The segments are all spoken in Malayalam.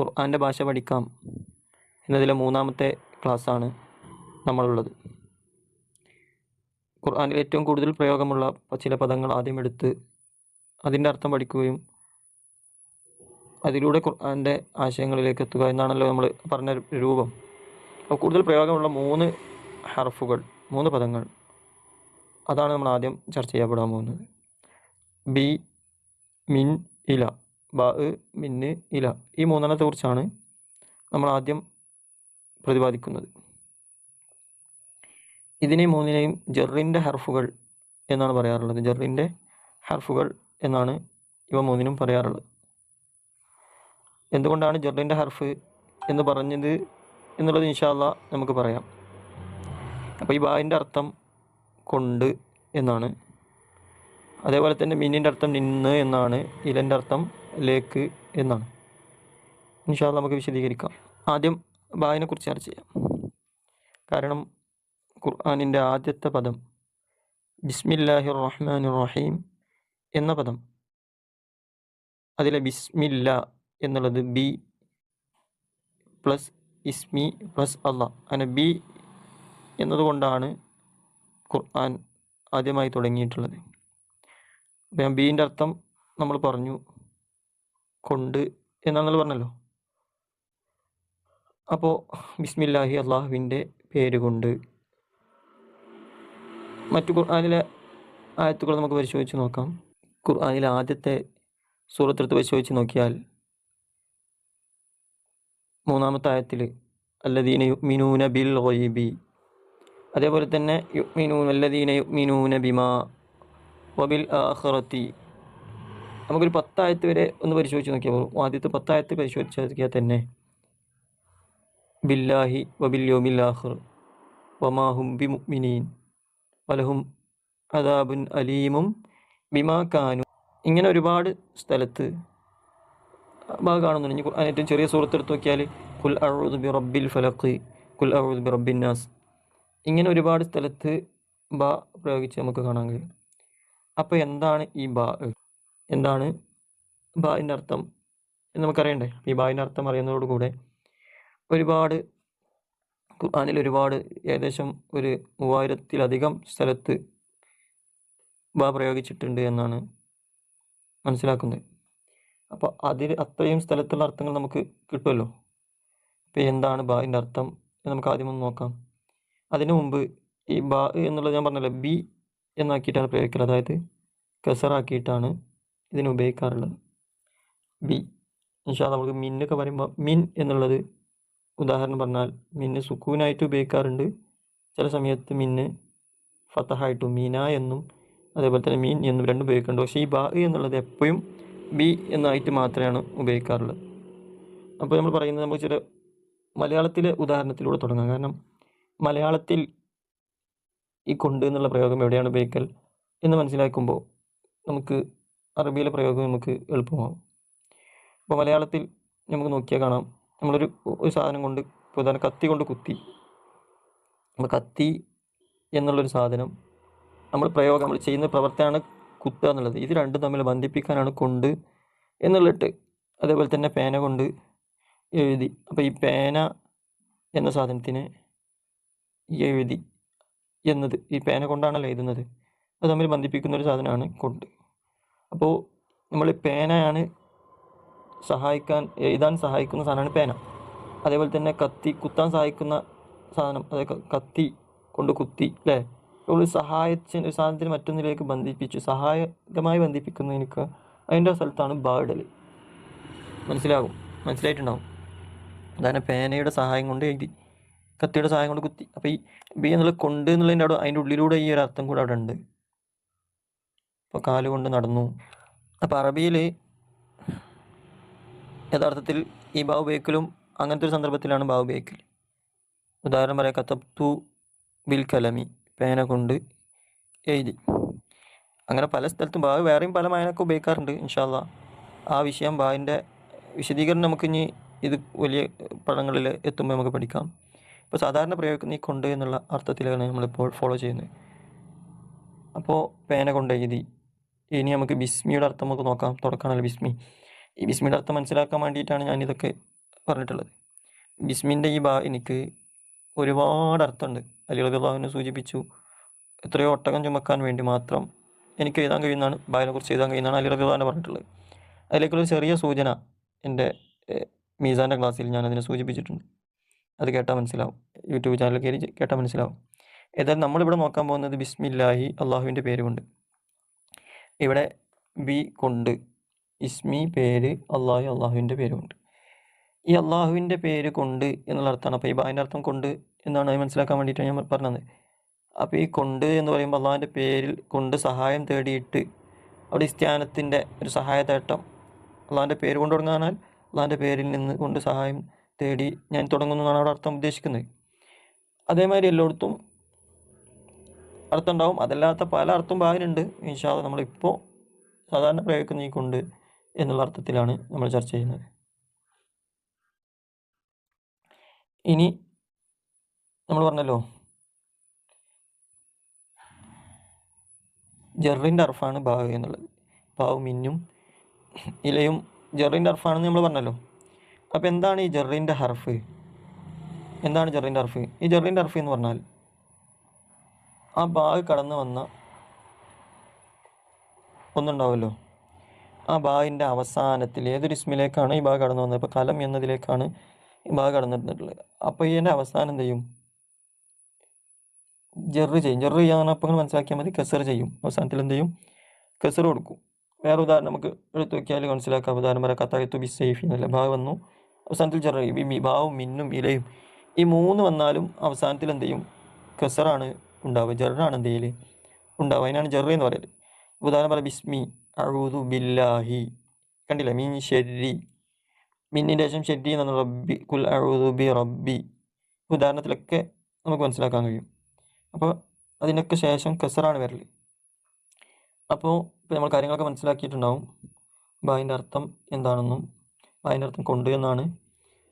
ഖുർആന്റെ ഭാഷ പഠിക്കാം എന്നതിലെ മൂന്നാമത്തെ ക്ലാസ്സാണ് നമ്മളുള്ളത്. ഖുർആനിൽ ഏറ്റവും കൂടുതൽ പ്രയോഗമുള്ള ചില പദങ്ങൾ ആദ്യം എടുത്ത് അതിന്റെ അർത്ഥം പഠിക്കുകയും അതിലൂടെ ഖുർആന്റെ ആശയങ്ങളിലേക്ക് എത്തുക എന്നാണല്ലോ നമ്മൾ പറഞ്ഞ രൂപം. അപ്പോൾ കൂടുതൽ പ്രയോഗമുള്ള മൂന്ന് ഹർഫുകൾ മൂന്ന് പദങ്ങൾ അതാണ് നമ്മൾ ആദ്യം ചർച്ച ചെയ്യപ്പെടാൻ പോകുന്നത്. ബി മിൻ ഇല. ബ മിന്ന് ഇല ഈ മൂന്നെണ്ണത്തെ കുറിച്ചാണ് നമ്മൾ ആദ്യം പ്രതിപാദിക്കുന്നത്. ഇതിനെ മൂന്നിനെയും ജെറിന്റെ ഹർഫുകൾ എന്നാണ് പറയാറുള്ളത്. ജെറിന്റെ ഹർഫുകൾ എന്നാണ് ഇവ മൂന്നിനും പറയാറുള്ളത്. എന്തുകൊണ്ടാണ് ജെറിന്റെ ഹർഫ് എന്ന് പറഞ്ഞത് എന്നുള്ളത് ഇൻഷാല്ല നമുക്ക് പറയാം. അപ്പോൾ ഈ ബായിന്റെ അർത്ഥം കൊണ്ട് എന്നാണ് അതേപോലെ തന്നെ മിന്നിന്റെ അർത്ഥം നിന്ന് എന്നാണ് ഇലന്റെ അർത്ഥം ലേക്ക് എന്നാണ്. നിഷാദ് നമുക്ക് വിശദീകരിക്കാം. ആദ്യം ബായിനെക്കുറിച്ച് ചർച്ച ചെയ്യാം. കാരണം ഖുർആാനിന്റെ ആദ്യത്തെ പദം ബിസ്മില്ലാഹി റഹ്മാൻ റഹീം എന്ന പദം. അതിലെ ബിസ്മില്ല എന്നുള്ളത് ബി പ്ലസ് ഇസ്മി പ്ലസ് അല്ല അങ്ങനെ ബി എന്നതുകൊണ്ടാണ് ഖുർആൻ ആദ്യമായി തുടങ്ങിയിട്ടുള്ളത്. അപ്പം ബീന്റെ അർത്ഥം നമ്മൾ പറഞ്ഞു. കൊണ്ട് എന്നാണെന്ന് പറഞ്ഞല്ലോ? അപ്പോൾ ബിസ്മില്ലാഹി അള്ളാഹുവിന്റെ പേര് കൊണ്ട് മറ്റു ഖുർആാനിലെ ആയത്തുകൾ നമുക്ക് പരിശോധിച്ച് നോക്കാം. ഖുർആാനിലെ ആദ്യത്തെ സൂറത്തെടുത്ത് പരിശോധിച്ച് നോക്കിയാൽ മൂന്നാമത്തെ ആയത്തിൽ അല്ലദീന യുമിനൂന ബിൽ ഗൈബി. അതേപോലെ തന്നെ യുമിനൂന അല്ലദീന യുമിനൂന ബിമാ വബിൽ ആഹ്റത്തി നമുക്കൊരു പത്തായത്ത് വരെ ഒന്ന് പരിശോധിച്ച് നോക്കിയാൽ പോകും ആദ്യത്തെ പത്തായത്ത് പരിശോധിച്ച് നോക്കിയാൽ തന്നെ. ബില്ലാഹി വബിൽ യോമിൽ ആഖിർ. വമാഹും ബി മുഅ്മിനീൻ വലഹും അദാബുൻ അലീമും ബിമാ കാനു. ഇങ്ങനെ ഒരുപാട് സ്ഥലത്ത് ഭാഗം കാണുന്നുണ്ട്. ഏറ്റവും ചെറിയ സുഹൃത്തെടുത്ത് നോക്കിയാൽ കുൽ അഴുദ് ബി റബ്ബിൽ ഫലഖ് കുൽ അഴുദ് ബി റബ്ബിൻ നാസ്. ഇങ്ങനെ ഒരുപാട് സ്ഥലത്ത് ബ പ്രയോഗിച്ച് നമുക്ക് കാണാൻ കഴിയും. അപ്പോൾ എന്താണ് ഈ ബാ എന്താണ് ബായിന്റെ അർത്ഥം എന്ന് നമുക്കറിയണ്ടേ? ഈ ബായിന്റെ അർത്ഥം അറിയുന്നതോടുകൂടെ ഒരുപാട് ഖുർആാനിൽ ഒരുപാട് ഏകദേശം ഒരു മൂവായിരത്തിലധികം സ്ഥലത്ത് ബാ പ്രയോഗിച്ചിട്ടുണ്ട് എന്നാണ് മനസ്സിലാക്കുന്നത്. അപ്പോൾ അതിൽ അത്രയും സ്ഥലത്തുള്ള അർത്ഥങ്ങൾ നമുക്ക് കിട്ടുമല്ലോ? അപ്പോൾ എന്താണ് ബായിന്റെ അർത്ഥം നമുക്ക് ആദ്യം ഒന്ന് നോക്കാം. അതിനു മുമ്പ് ഈ ബാ എന്നുള്ളത് ഞാൻ പറഞ്ഞല്ലോ ബി എന്നാക്കിയിട്ടാണ് പ്രയോഗിക്കുന്നത് അതായത് കസറാക്കിയിട്ടാണ് ഇതിനെ ഉപയോഗിക്കാറുള്ളത്. ബി എന്നുവെച്ചാൽ നമുക്ക് മിന്നൊക്കെ പറയുമ്പോൾ മിൻ എന്നുള്ളത് ഉദാഹരണം പറഞ്ഞാൽ മിന്ന് സുക്കൂനായിട്ട് ഉപയോഗിക്കാറുണ്ട്. ചില സമയത്ത് മിന്ന് ഫത്തഹായിട്ടും മീന എന്നും അതേപോലെ തന്നെ മീൻ എന്നും രണ്ടും ഉപയോഗിക്കുന്നുണ്ട് പക്ഷേ ഈ ബാ എന്നുള്ളത് എപ്പോഴും ബി എന്നായിട്ട് മാത്രമാണ് ഉപയോഗിക്കാറുള്ളത്. അപ്പോൾ നമ്മൾ പറയുന്നത് നമുക്ക് ചില മലയാളത്തിലെ ഉദാഹരണത്തിലൂടെ തുടങ്ങാം. കാരണം മലയാളത്തിൽ ഈ കൊണ്ട് എന്നുള്ള പ്രയോഗം എവിടെയാണ് ഉപയോഗിക്കൽ എന്ന് മനസ്സിലാക്കുമ്പോൾ നമുക്ക് അറബിയിലെ പ്രയോഗം നമുക്ക് എളുപ്പമാകും അപ്പോൾ മലയാളത്തിൽ നമുക്ക് നോക്കിയാൽ കാണാം. നമ്മളൊരു ഒരു സാധനം കൊണ്ട് പ്രധാന കത്തി കൊണ്ട് കുത്തി. അപ്പോൾ കത്തി എന്നുള്ളൊരു സാധനം നമ്മൾ പ്രയോഗം നമ്മൾ ചെയ്യുന്ന പ്രവർത്തനമാണ് കുത്തുക എന്നുള്ളത്. ഇത് രണ്ടും തമ്മിൽ ബന്ധിപ്പിക്കാനാണ് കൊണ്ട് എന്നുള്ളിട്ട് അതേപോലെ തന്നെ പേന കൊണ്ട് എഴുതി. അപ്പോൾ ഈ പേന എന്ന സാധനത്തിന് എഴുതി എന്നത് ഈ പേന കൊണ്ടാണല്ലോ എഴുതുന്നത്. അത് തമ്മിൽ ബന്ധിപ്പിക്കുന്ന ഒരു സാധനമാണ് കൊണ്ട്. അപ്പോൾ നമ്മൾ പേനയാണ് സഹായിക്കാൻ എഴുതാൻ സഹായിക്കുന്ന സാധനമാണ് പേന. അതേപോലെ തന്നെ കത്തി കുത്താൻ സഹായിക്കുന്ന സാധനം അതായത് കത്തി കൊണ്ട് കുത്തി അല്ലേ നമ്മൾ സഹായത്തിന് ഒരു സാധനത്തിന് മറ്റൊന്നിലേക്ക് ബന്ധിപ്പിച്ച് സഹായകമായി ബന്ധിപ്പിക്കുന്നതിനൊക്കെ അതിന്റെ സ്ഥലത്താണ് ബാഡൽ മനസ്സിലാകും? മനസ്സിലായിട്ടുണ്ടാവും? അതാണ് പേനയുടെ സഹായം കൊണ്ട് എഴുതി. കത്തിയുടെ സഹായം കൊണ്ട് കുത്തി. അപ്പോൾ ഈ ബി എന്നുള്ള കൊണ്ട് എന്നുള്ളതിന്റെ അവിടെ അതിന്റെ ഉള്ളിലൂടെ ഈ ഒരു അർത്ഥം കൂടെ അവിടെ ഉണ്ട്. അപ്പോൾ കാൽ കൊണ്ട് നടന്നു. അപ്പോൾ അറബിയിൽ യഥാർത്ഥത്തിൽ ഈ ബാ ഉപയോഗിക്കലും അങ്ങനത്തെ ഒരു സന്ദർഭത്തിലാണ് ബാ ഉപയോഗിക്കൽ ഉദാഹരണം പറയാം കത്തബ്തു ബിൽ കലമി പേന കൊണ്ട് എഴുതി. അങ്ങനെ പല സ്ഥലത്തും ബാവ് വേറെയും പല മായനൊക്കെ ഉപയോഗിക്കാറുണ്ട് ഇൻഷാല്ല ആ വിഷയം ബാവിന്റെ വിശദീകരണം നമുക്ക് ഇനി ഇത് വലിയ പടങ്ങളിൽ എത്തുമ്പോൾ നമുക്ക് പഠിക്കാം. ഇപ്പോൾ സാധാരണ പ്രയോഗിക്കുന്ന ഈ കൊണ്ട് എന്നുള്ള അർത്ഥത്തിലാണ് നമ്മളിപ്പോൾ ഫോളോ ചെയ്യുന്നത്. അപ്പോൾ പേന കൊണ്ട് എഴുതി. ഇനി നമുക്ക് ബിസ്മിയുടെ അർത്ഥം നമുക്ക് നോക്കാം. തുടക്കമാണല്ലോ ബിസ്മി. ഈ ബിസ്മിയുടെ അർത്ഥം മനസ്സിലാക്കാൻ വേണ്ടിയിട്ടാണ് ഞാനിതൊക്കെ പറഞ്ഞിട്ടുള്ളത്. ബിസ്മിന്റെ ഈ ബാ എനിക്ക് ഒരുപാട് അർത്ഥമുണ്ട്. അലി റബിള്ളാഹുവിനെ സൂചിപ്പിച്ചു. എത്രയോ ഒട്ടകം ചുമക്കാൻ വേണ്ടി മാത്രം എനിക്ക് എഴുതാൻ കഴിയുന്നതാണ്. ബായിനെ കുറിച്ച് എഴുതാൻ കഴിയുന്നതാണ് അലി റബിള്ളാഹിനെ പറഞ്ഞിട്ടുള്ളത്. അതിലേക്കുള്ള ചെറിയ സൂചന എന്റെ മീസാന്റെ ക്ലാസ്സിൽ ഞാനതിനെ സൂചിപ്പിച്ചിട്ടുണ്ട്. അത് കേട്ടാൽ മനസ്സിലാവും. യൂട്യൂബ് ചാനൽ കയറി കേട്ടാൽ മനസ്സിലാവും. ഏതായാലും നമ്മളിവിടെ നോക്കാൻ പോകുന്നത് ബിസ്മില്ലാഹി അള്ളാഹുവിന്റെ പേര് കൊണ്ട് ഇവിടെ ബി കൊണ്ട്. ഇസ്മി പേര് അള്ളാഹു അള്ളാഹുവിന്റെ പേര് കൊണ്ട് ഈ അള്ളാഹുവിന്റെ പേര് കൊണ്ട് എന്നുള്ള അർത്ഥമാണ്. അപ്പോൾ ഈ അതിന്റെ അർത്ഥം കൊണ്ട് എന്നാണ് അത് മനസ്സിലാക്കാൻ വേണ്ടിയിട്ടാണ് ഞാൻ പറഞ്ഞത്. അപ്പോൾ ഈ കൊണ്ട് എന്ന് പറയുമ്പോൾ അള്ളാഹുവിന്റെ പേരിൽ കൊണ്ട് സഹായം തേടിയിട്ട് അവിടെ ഇസ്ത്യാനത്തിന്റെ ഒരു സഹായതേട്ടം അള്ളാഹിന്റെ പേര് കൊണ്ട് തുടങ്ങാനാൽ അള്ളാഹിന്റെ പേരിൽ നിന്ന് കൊണ്ട് സഹായം തേടി ഞാൻ തുടങ്ങുന്നു എന്നാണ് അവിടെ അർത്ഥം ഉദ്ദേശിക്കുന്നത്. അതേമാതിരി എല്ലായിടത്തും അർത്ഥം ഉണ്ടാവും അതല്ലാത്ത പല അർത്ഥം ഭാവനുണ്ട് ഇൻഷാ നമ്മളിപ്പോൾ സാധാരണ പ്രയോഗിക്കുന്ന ഈ കൊണ്ട് എന്നുള്ള അർത്ഥത്തിലാണ് നമ്മൾ ചർച്ച ചെയ്യുന്നത്. ഇനി നമ്മൾ പറഞ്ഞല്ലോ. ജെറിന്റെ അർഫാണ് ബാവ് എന്നുള്ളത്. ഭാവ് മിന്നും ഇലയും ജെറിന്റെ അർഫാണെന്ന് നമ്മൾ പറഞ്ഞല്ലോ. അപ്പോൾ എന്താണ് ഈ ജെറിന്റെ ഹർഫ്? എന്താണ് ജെറിന്റെ ഹർഫ്? ഈ ജെറിന്റെ ഹർഫ് എന്ന് പറഞ്ഞാൽ ആ ബാഗ് കടന്നു വന്ന ഒന്നുണ്ടാവുമല്ലോ. ആ ബാഗിന്റെ അവസാനത്തിൽ ഏതൊരു ഇസ്മിലേക്കാണ് ഈ ബാഗ് കടന്നു വന്നത്? ഇപ്പോൾ കലം എന്നതിലേക്കാണ് ഈ ബാഗ് കടന്നിട്ടുള്ളത് അപ്പോൾ ഇതിന്റെ അവസാനം എന്ത് ചെയ്യും? ജെറ് ചെയ്യും. ജെറ് ചെയ്യാന്ന് അപ്പോൾ നിങ്ങൾ മനസ്സിലാക്കിയാൽ മതി. കെസർ ചെയ്യും. അവസാനത്തിൽ എന്ത് ചെയ്യും? കെസർ കൊടുക്കും. വേറെ ഉദാഹരണം നമുക്ക് എടുത്തു നോക്കിയാൽ മനസ്സിലാക്കാം. ഉദാഹരണം പറയാം. കത്തായത്തു ബി സേഫ് എന്നല്ല ബാഗ് വന്നു. അവസാനത്തിൽ ചെറിയ ഈ മിന്നും ഇലയും. ഈ മൂന്ന് വന്നാലും അവസാനത്തിൽ എന്ത് ചെയ്യും? കസറാണ് ഉണ്ടാവുക. ജെറാണ് എന്ത് ചെയ്യൽ? ഉണ്ടാവുക. അതിനാണ് ജെറ എന്ന് പറയൽ. ഉദാഹരണം പറയാം ബിസ്മി അഴുതു ബില്ലാഹി. കണ്ടില്ലേ? മീൻ ഷെരി മിന്നിന്റെ ശേഷം ഷെരി എന്നാണ് റബ്ബി. കുൽ അഴുതു ബി റബ്ബി. ഉദാഹരണത്തിലൊക്കെ നമുക്ക് മനസ്സിലാക്കാൻ കഴിയും. അപ്പോൾ അതിനൊക്കെ ശേഷം കസറാണ് വരൽ അപ്പോൾ ഇപ്പോൾ നമ്മൾ കാര്യങ്ങളൊക്കെ മനസ്സിലാക്കിയിട്ടുണ്ടാവും. അപ്പോൾ അതിന്റെ അർത്ഥം എന്താണെന്നും ബായിന്റെ അർത്ഥം കൊണ്ട് എന്നാണ്.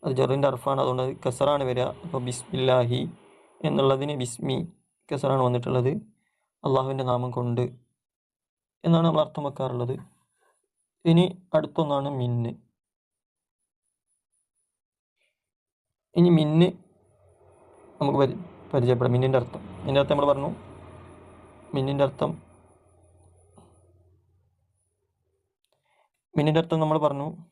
അത് ജെറിന്റെ അർഫാണ്. അതുകൊണ്ട് അത് കസറാണ് വരിക. അപ്പോൾ ബിസ്മില്ലാഹി എന്നുള്ളതിന് ബിസ്മി കസറാണ് വന്നിട്ടുള്ളത്. അള്ളാഹുവിന്റെ നാമം കൊണ്ട് എന്നാണ് നമ്മൾ അർത്ഥം വെക്കാറുള്ളത്. ഇനി അടുത്തൊന്നാണ് മിന്ന്. ഇനി മിന്ന് നമുക്ക് പരി പരിചയപ്പെടാം. മിന്നിന്റെ അർത്ഥം. മിന്നിന്റെ അർത്ഥം നമ്മൾ പറഞ്ഞു. മിന്നിന്റെ അർത്ഥം മിന്നിന്റെ അർത്ഥം നമ്മൾ പറഞ്ഞു.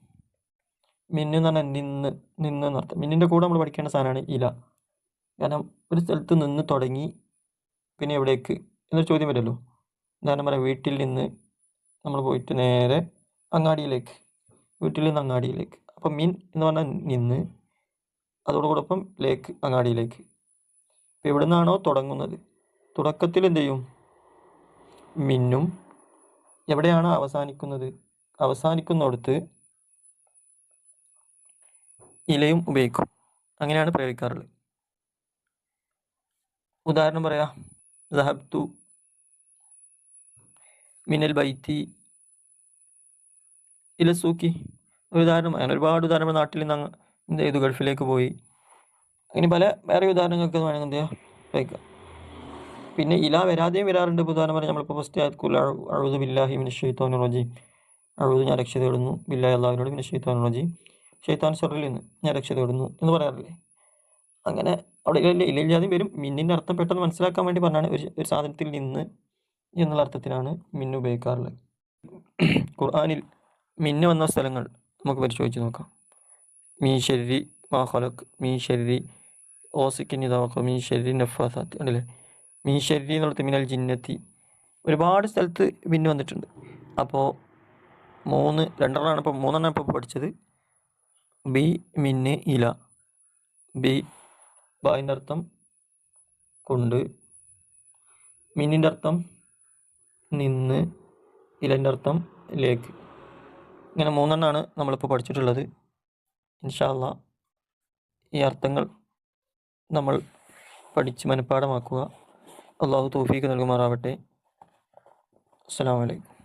മിന്ന് എന്ന് പറഞ്ഞാൽ നിന്ന് നിന്ന് എന്ന് അർത്ഥം. മിന്നിന്റെ കൂടെ നമ്മൾ പഠിക്കേണ്ട സാധനമാണ് ഇല. കാരണം ഒരു സ്ഥലത്ത് നിന്ന് തുടങ്ങി പിന്നെ എവിടേക്ക് എന്നൊരു ചോദ്യം വരുമല്ലോ. ഉദാഹരണം പറയാം വീട്ടിൽ നിന്ന് നമ്മൾ പോയിട്ട് നേരെ അങ്ങാടിയിലേക്ക്. വീട്ടിൽ നിന്ന് അങ്ങാടിയിലേക്ക്. അപ്പം മിൻ എന്ന് പറഞ്ഞാൽ നിന്ന് അതോടൊപ്പം ലേക്ക് അങ്ങാടിയിലേക്ക്. ഇപ്പം എവിടെ നിന്നാണോ തുടങ്ങുന്നത്. തുടക്കത്തിൽ എന്ത് ചെയ്യും? മിന്നും എവിടെയാണ് അവസാനിക്കുന്നത്? അവസാനിക്കുന്നിടത്ത് ഇലയും ഉപയോഗിക്കും. അങ്ങനെയാണ് പ്രയോഗിക്കാറുള്ളത്. ഉദാഹരണം പറയാം. ദഹബ്തു മിനൽ ബൈത്തി ഇല സൂക്കി ഒരു ഉദാഹരണം അങ്ങനെ ഒരുപാട് ഉദാഹരണങ്ങൾ നാട്ടിൽ നിന്ന് എന്ത് ചെയ്തു ഗൾഫിലേക്ക് പോയി. അങ്ങനെ പല വേറെ ഉദാഹരണങ്ങൾക്ക് വേണമെങ്കിൽ എന്ത് ചെയ്യാം? പിന്നെ ഇല വരാതെയും വരാറുണ്ട്. ഇപ്പോൾ ഉദാഹരണം പറഞ്ഞാൽ നമ്മളിപ്പോൾ ഫസ്റ്റ് ആയത്കുൽ അഴുതു ബില്ലാഹി മിന റജീം. അഴുതു ഞാൻ രക്ഷ തേടുന്നു. ബില്ലാഹി അള്ളാഹിനോട് മിന ഷെയ്ത്താൻ സെറിൽ നിന്ന് ഞാൻ രക്ഷ തേടുന്നു എന്ന് പറയാറില്ലേ? അങ്ങനെ അവിടെ ഇല്ല ഇല്ല ഇല്ലാതെയും വരും. മിന്നിന്റെ അർത്ഥം പെട്ടെന്ന് മനസ്സിലാക്കാൻ വേണ്ടി പറഞ്ഞാണ് ഒരു ഒരു സാധനത്തിൽ നിന്ന് എന്നുള്ള അർത്ഥത്തിലാണ് മിന്ന് ഉപയോഗിക്കാറുള്ളത്. ഖുർആാനിൽ മിന്ന് വന്ന സ്ഥലങ്ങൾ നമുക്ക് പരിശോധിച്ച് നോക്കാം. മീ ഷെരി മാ ഖലഖ് മീ ഷെരി ഓസിക്കിൻ ഇതാക്കുക മീ ഷെരി നഫാസാത്ത് കണ്ടില്ലേ? മീ ഷെരി എന്നുള്ളത് മിനൽ ജിന്നത്തി. ഒരുപാട് സ്ഥലത്ത് മിന്ന് വന്നിട്ടുണ്ട്. അപ്പോൾ മൂന്ന് രണ്ടെണ്ണമാണ് ഇപ്പോൾ മൂന്നെണ്ണം ഇപ്പോൾ പഠിച്ചത്. ബി മിന്ന് ഇല. ബി ബായിന്റെ അർത്ഥം കൊണ്ട്. മിന്നിന്റെ അർത്ഥം നിന്ന് ഇലന്റെ അർത്ഥം ലേക്ക്. ഇങ്ങനെ മൂന്നെണ്ണമാണ് നമ്മളിപ്പോൾ പഠിച്ചിട്ടുള്ളത്. ഇൻഷാല്ല ഈ അർത്ഥങ്ങൾ നമ്മൾ പഠിച്ച് മനഃപ്പാടമാക്കുക അള്ളാഹു തോഫീക്ക് നൽകുമാറാവട്ടെ. അസ്സാം വലൈക്കും